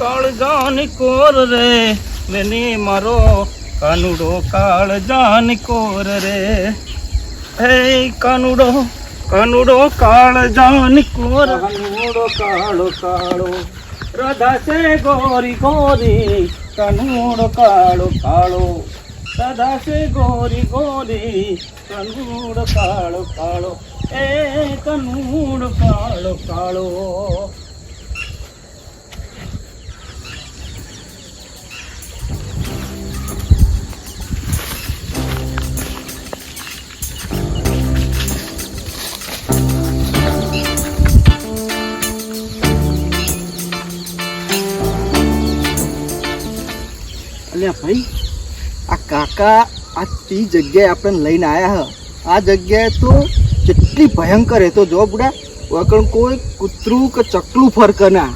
કાળ જાન કોર રે? મેને મારો કાનુડો કાળ જાન કોર રે? હે કાનુડો કાનુડો કાળ જાન કોર કાનુડો કાળો કાળો, રાધા છે ગોરી ગોરી, કાનુડો કાળો કાળો, રાધા છે ગોરી ગોરી, કાનુડો કાળો કાળો, એ કાનુડો કાળો કાળો. અલ્યા ભાઈ આ કાકા આ તી જગ્યાએ આપણને લઈને આવ્યા હ. આ જગ્યાએ તો કેટલી ભયંકર હતો જો બુડા વગર કોઈ કૂતરું કે ચકલું ફરક ના.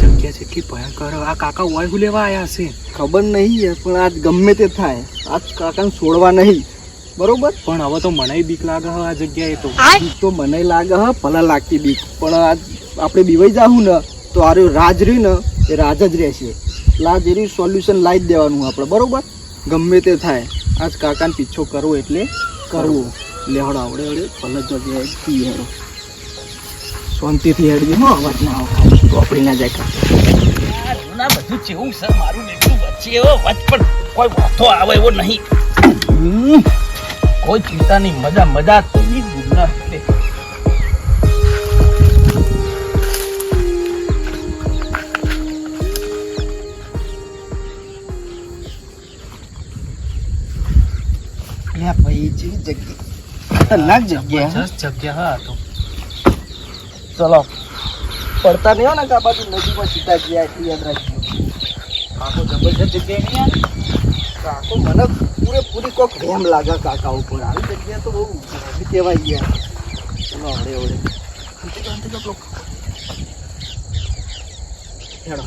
જગ્યા જેટલી ભયંકર આ કાકા વાયુ લેવા આવ્યા છે? ખબર નહીં પણ આજ ગમે તે થાય. આજ કાકાને છોડવા નહીં. બરોબર? પણ હવે તો મને બીક લાગે આ જગ્યાએ તો. બીક તો મને લાગે હ ભલા લાગતી બીક. પણ આજ આપણે બીવાઈ જાહું ને તો આરે રાજ રહ્યું ને એ રાજ જ રહેશે. લાજ એનું સોલ્યુશન લાવી જ દેવાનું આપણે બરોબર? ગમે તે થાય. આજ કાકાને પીછો કરવો એટલે કરવો. લેવડો આવડે આવડે ભલે જગ્યાએ પી હેડો. શાંતિથી હેડજો હો અવાજ ના આવે. ચોપડી ના જાય કાકા. બધું જેવું છે મારું એટલું વચ્ચે એવો વચ પણ કોઈ વાતો આવે એવો નહીં. કોઈ ચિંતા નહીં મજા મજા તો ગુના જેવી જગ્યા ખતરનાક જગ્યા જગ્યા હા તો. ચલો. પડતા નહીં ને આ બાજુ નદીમાં સીધા ગયા એટલી યાદ રાખજો. આખો જબરજસ્ત જગ્યા નહીં કાકો મને પૂરેપૂરી કોક એમ લાગે કાકા ઉપર. આવી જગ્યા તો બહુ હેવી કહેવાય ગયા ચલો હળે હળે. હેડો.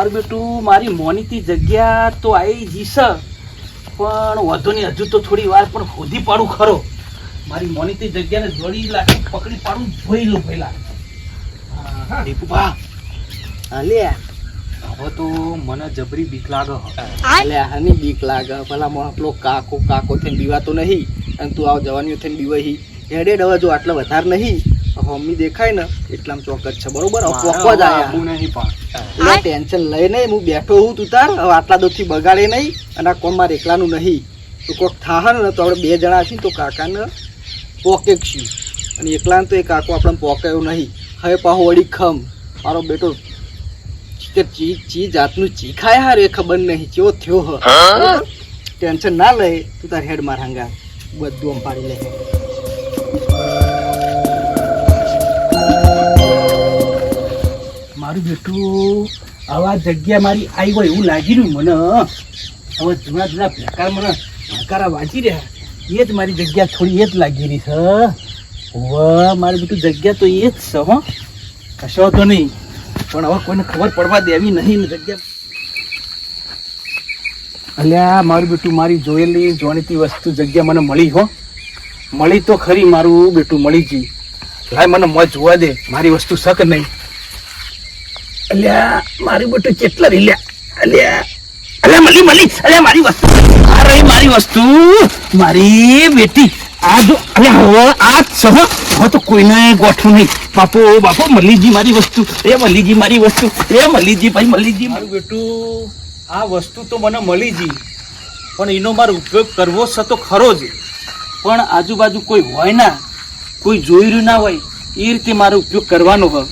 મારું બેટું મારી મોનીતી જગ્યા તો આવી જીશ પણ વધુ ને હજુ તો થોડી વાર પણ ખોદી પાડું ખરો. મારી મોનીતી જગ્યાને જોડી લાખી પકડી પાડું જોઈ લો. પહેલા હવે તો મને જબરી બીક લાગે અલ્યા હાની બીક લાગે. ભલા મોં આપણો કાકો કાકો થઈને બીવાતો નહીં. અને તું આવ જવાની થઈને બીવાઈ હેડે ડવા જો આટલો વધારે નહીં. મમ્મી દેખાય ને એટલામાં ચોક્કસ છે બરોબર? પોકવા જ હું નહીં પણ. એટલે ટેન્શન લઈ નહીં હું બેઠો હું તું તાર હવે આટલા દોથી બગાડે નહીં અને આ કોમ મારે એકલાનું નહીં. તો કોક થાહ ને તો આપણે બે જણા છીએ તો કાકાને પોકે છીએ. અને એકલાને તો એ કાકો આપણે પોકાયો નહીં. હવે પાહો વળી ખમ. મારો બેટો કે ચી ચી જાતનું ચી ખાય હાર ખબર નહીં કેવો થયો હ. ટેન્શન ના લે તું તાર હેડ માર હંગા બધું આમ પાડી લે. મારું બેટું, આવા જગ્યા મારી આવી હોય એવું લાગી રહ્યું મને. હવે જૂના જૂના પ્રકાર મને નકારા વાંચી રહ્યા. એ જ મારી જગ્યા થોડી એ જ લાગી રહી છે. હવે, મારું બેટું જગ્યા તો એ જ છે, હો. કશો તો નહીં. પણ હવે કોઈને ખબર પડવા દેવી નહીં જગ્યા. અલ્યા, મારું બેટું, મારી જોયેલી, જાણીતી વસ્તુ જગ્યા મને મળી, હો. મળી તો ખરી મારું બેટું, મળી ગઈ. લાય મને મત જોવા દે. મારી વસ્તુ શક નહીં? અલ્યા, મારી બટુ કેટલા રીલ્યા? અલ્યા અલ્યા મળી મળી અલ્યા, મારી વસ્તુ. આ રહી મારી વસ્તુ, મારી બેટી. આ જો, અલ્યા, હવે આ સહ હવે તો કોઈને ગોઠવું નહીં. બાપો બાપો, મલીજી મારી વસ્તુ. એ મલીજી મારી વસ્તુ. એ મલીજી ભાઈ, મલીજી મારું બેટું, આ વસ્તુ તો મને મળી જી પણ એનો મારો ઉપયોગ કરવો છે તો ખરો જ. પણ આજુબાજુ કોઈ હોય ના, કોઈ જોઈ રહ્યું ના હોય, એ રીતે મારો ઉપયોગ કરવાનો હોય.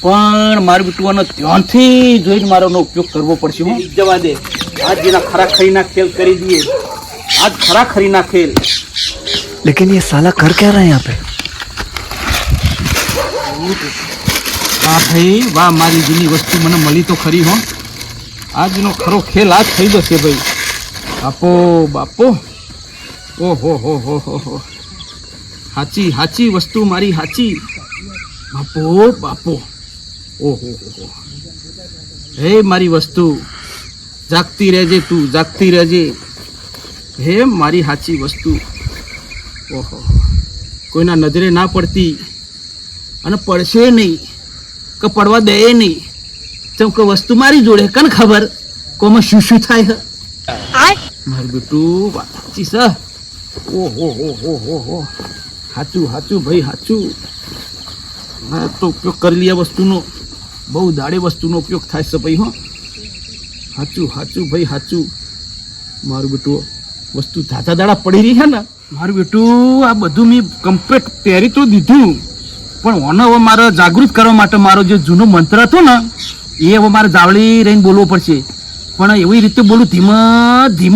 પણ મારું બેટું આનો ધ્યાનથી જોઈને મારો એનો ઉપયોગ કરવો પડશે હું જવા દે આજ જેના ખરા ખરીના ખેલ કરી દઈએ આજ ખરા ખરીના ખેલ લેકિન ये साला कर क्या रहा है यहाँ पे વાહ ભાઈ વાહ મારી જૂની વસ્તુ મને મળી તો ખરી હો આજનો ખરો ખેલ આજ થઈ જશે ભાઈ બાપો બાપો ઓહો હો હો હો હો હાચી હાચી વસ્તુ મારી હાચી બાપો બાપો ઓહો હો મારી વસ્તુ જાગતી રહેજે તું જાગતી રહેજે. હે મારી સાચી વસ્તુ. ઓહો કોઈના નજરે ના પડતી અને પડશે નહીં કે પડવા દે નહીં. ચમ કે વસ્તુ મારી જોડે કન ખબર કોમાં શું શું થાય મારું બેટું વાત સાચી છે. ઓહો હો હો હો હો. સાચું સાચું ભાઈ સાચું હા તો ઉપયોગ કરી લે આ વસ્તુનો. બહુ દાડે વસ્તુનો ઉપયોગ થાય છે ભાઈ, હો. સાચું સાચું ભાઈ સાચું મારું બેટું વસ્તુ ધાતા દાડા પડી રહી છે ને. મારું બેટું, આ બધું મેં કમ્પ્લેટ પહેરી તો દીધું. પણ ઓને હવે મારે જાગૃત કરવા માટે મારો જે જૂનો મંત્ર હતો ને, એ હવે મારે જાવળી રહીને બોલવો પડશે. પણ એવી રીતે બોલું ધીમ ધીમ.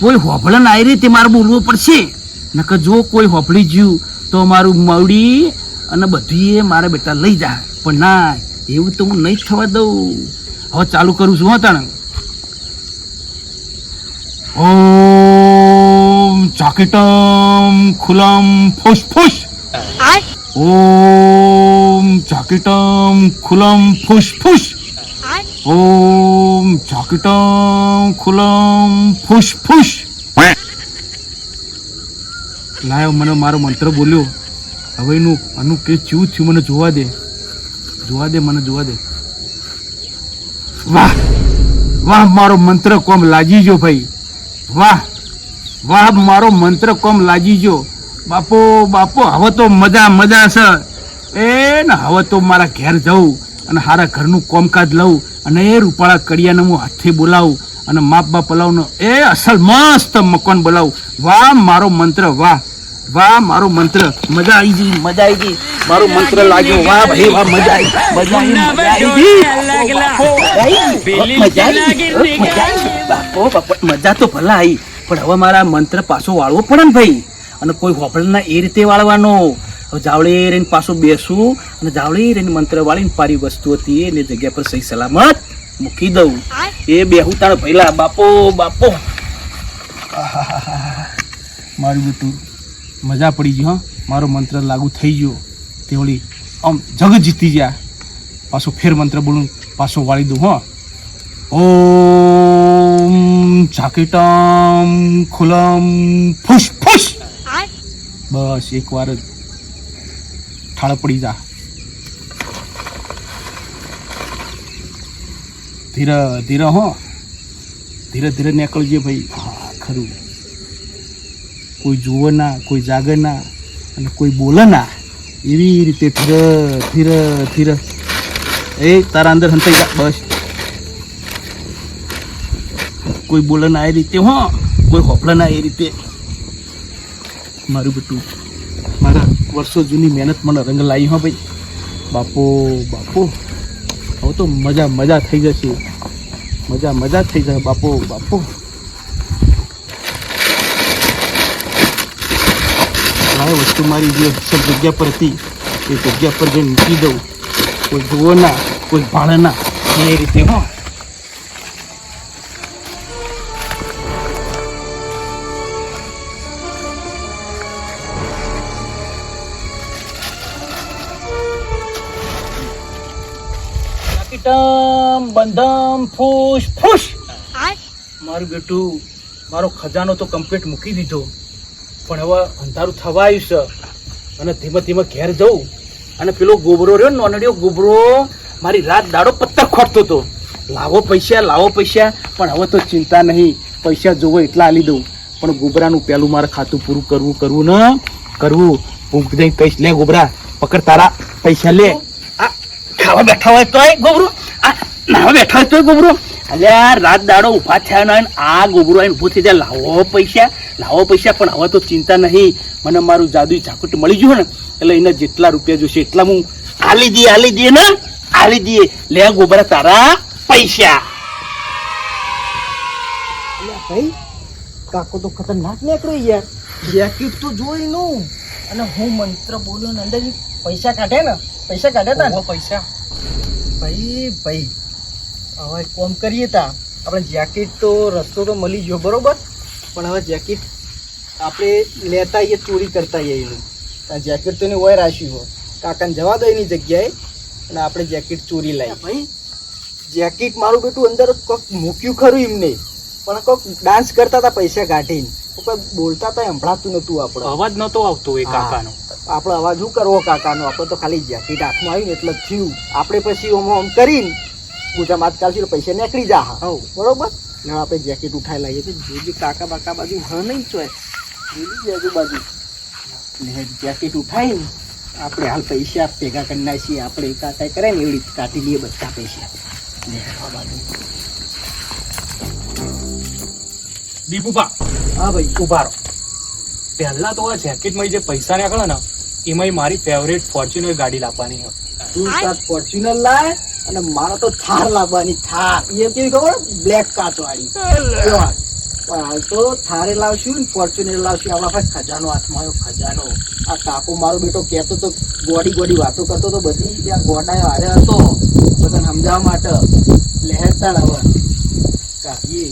કોઈ હોભળે ના આવી રીતે મારે બોલવું પડશે. નકર જો કોઈ હોભળી જ્યું તો મારું મવડી અને બધું મારા બેટા લઈ જાય. પણ ના એવું તો હું નહીં થવા દઉં. હવે ચાલુ કરું છું હો તણ. ઓમ ચાકેટમ ખુલમ ફુસ ફુસ ઓમ ચાકેટમ ખુલમ ફુસ ફુસ ઓમ ચાકેટમ ખુલમ ફુસ ફુસ લાયો મને મારો મંત્ર બોલ્યો. હવે એનું અનુ કે ચેવું થયું મને જોવા દે. જોવા દે, મને જોવા દે. વાહ વાહ, મારો મંત્ર કોમ લાજી જો ભાઈ. વાહ વાહ, મારો મંત્ર કોમ લાજી જો બાપો બાપો, હવે તો મજા મજા છે. એ ને હવે તો મારા ઘેર જવું અને સારા ઘરનું કોમકાજ લઉં અને એ રૂપાળા કડિયાને હું હાથે બોલાવું અને માપ બાપ બોલાવું એ અસલ મસ્ત મકાન બોલાવું. વાહ, મારો મંત્ર, વાહ. વાહ મારો મંત્ર. મજા આવી ગઈ. મજા આવી ગઈ. મારો મંત્ર લાગ્યો. વાહ ભાઈ વાહ મજા આવી મજા આવી મજા આવી બાપો મજા તો ભલા આવી. પણ હવે મારા મંત્ર પાછો વાળવો પડે ને ભાઈ. અને કોઈ હોપડના એ રીતે વાળવાનો. હવે જાવળી રહીને પાછો બેસું અને જાવળી રહીને મંત્ર વાળીને પારી વસ્તુ હતી એને જગ્યા પર સહી સલામત મૂકી દઉં. એ બેહું તાણ ભઈલા. બાપો બાપો. મારું બેટું મજા પડી ગઈ હો. મારો મંત્ર લાગુ થઈ ગયો. તે વળી આમ જગ જીતી ગયા. પાછો ફેર મંત્ર બોલું પાછો વાળી દઉં હો. ઓમ ઝાકીટમ ખુલમ ફૂસ ફૂસ બસ એકવાર જ ઠાળ પડી જા. ધીરે ધીરે હો. ધીરે ધીરે નીકળજે ભાઈ. હા ખરું. કોઈ જુએ ના કોઈ જાગે ના અને કોઈ બોલે ના એવી રીતે ધીર ધીર ધીર. એ તારા અંદર હંતાઈ જા, બસ. કોઈ બોલે ના એ રીતે, હો. કોઈ હોફળે ના એ રીતે. મારું બેટું, મારા વર્ષો જૂની મહેનત મને રંગ લાવી, હો ભાઈ. બાપો બાપો. હવે તો મજા મજા થઈ જશે. મજા મજા થઈ જશે બાપો બાપો. આ વસ્તુ મારી જે જગ્યા પર હતી એ જગ્યા પર જે મૂકી દઉં કોઈ જુઓ ના કોઈ ભાણના ના એ રીતે હો. બંધમ ફૂસ ફૂસ મારું બેટું મારો ખજાનો તો કમ્પ્લીટ મૂકી દીધો. પણ હવે અંધારું થવા આવ્યું છે. અને ધીમે ધીમે ઘેર જવું. અને પેલો ગોબરો રહ્યો નોનડીયો ગોબરો, મારી રાત દાડો પત્તર ખોટતો હતો. લાવો પૈસા લાવો પૈસા, પણ હવે તો ચિંતા નહીં. પૈસા જોવો એટલા આલી દઉં. પણ ગોબરાનું પહેલું મારે ખાતું પૂરું કરવું કરવું ન, કરવું. ભૂંક જઈ કહીશ. લે ગોબરા, પકડ તારા પૈસા, લે. આ ખાવા બેઠા હોય તોય ગોબરો. આ નાવા બેઠા હોય તોય ગોબરો. અલ્યા રાત દાડો ઊભા થયા ના આ ગોબરો આવીને ઊભો થઈ જાય. લાવો પૈસા લાવો પૈસા પણ હવે તો ચિંતા નહીં. મને મારું જાદુ ઝાકુટ મળી ગયું ને એટલે એને જેટલા રૂપિયા જોશે એટલા હું આલી દઈએ આલી દઈએ ને આલી દઈએ. લે ગોબરા તારા પૈસા. ભાઈ કાકો તો ખતરનાક નીકળ્યો યાર. જેકેટ તો જોઈ નું અને હું મંત્ર બોલ્યો ને અંદર પૈસા કાઢે ને પૈસા કાઢે તા ને પૈસા. ભાઈ ભાઈ હવે કોમ કરીએ તા. આપણે જેકેટ તો રસ્તો તો મળી ગયો બરોબર? પણ હવે જેકેટ આપણે લેતા આવીએ ચોરી કરતા આવીએ એનું. આ જેકેટ તો એને વય રાખ્યું હોય. કાકાને જવા દો એની જગ્યાએ અને આપણે જેકેટ ચોરી લાવી. ભાઈ જેકેટ મારું બેટું અંદર કોક મૂક્યું ખરું એમને પણ કોક ડાન્સ કરતા હતા પૈસા કાઢીને. કોઈ બોલતા હતા સંભળાતું નતું આપણે. અવાજ નહોતો આવતો એ કાકાનો. આપણો અવાજ શું કરવો કાકાનો? આપણે તો ખાલી જેકેટ હાથમાં આવ્યું એટલે થયું. આપણે પછી ઓમ ઓમ કરીને પૂજા માત ચાલશે પૈસા નીકળી જા હા બરોબર? ને આપણે જેકેટ ઉઠાઈ લાવીએ તો જોજે કાકા બાકા બાજુ હ નહીં ચોય. જોજી આજુબાજુ. ને જેકેટ ઉઠાઈને આપણે હાલ પૈસા ભેગા કરી નાખીએ. આપણે કાકા કરે ને એવી રીતે કાઢી લઈએ બધા પૈસા. લે, આ બાજુ. દીપુભા હા ભાઈ ઊભા રહો. પહેલા તો આ જેકેટમાં જે પૈસા નીકળે ને એમાં મારી ફેવરેટ ફોર્ચ્યુનર ગાડી લાવવાની હતી તું ફોર્ચ્યુનર લાય અને મારે તો થાર લાવવાની થાર. એ કેવી ખબર? બ્લેક કાચ વાળી પણ હાલ તો થારે લાવશું ને ફોર્ચ્યુનર લાવશું. આપણા પાસે ખજાનો હાથમાં આવ્યો ખજાનો. આ કાકો મારો બેટો કહેતો તો ગોડી ગોડી વાતો કરતો તો બધી ત્યાં ગોડાએ હારે હતો. બધાને સમજાવવા માટે લહેરતા હવે કાઢીએ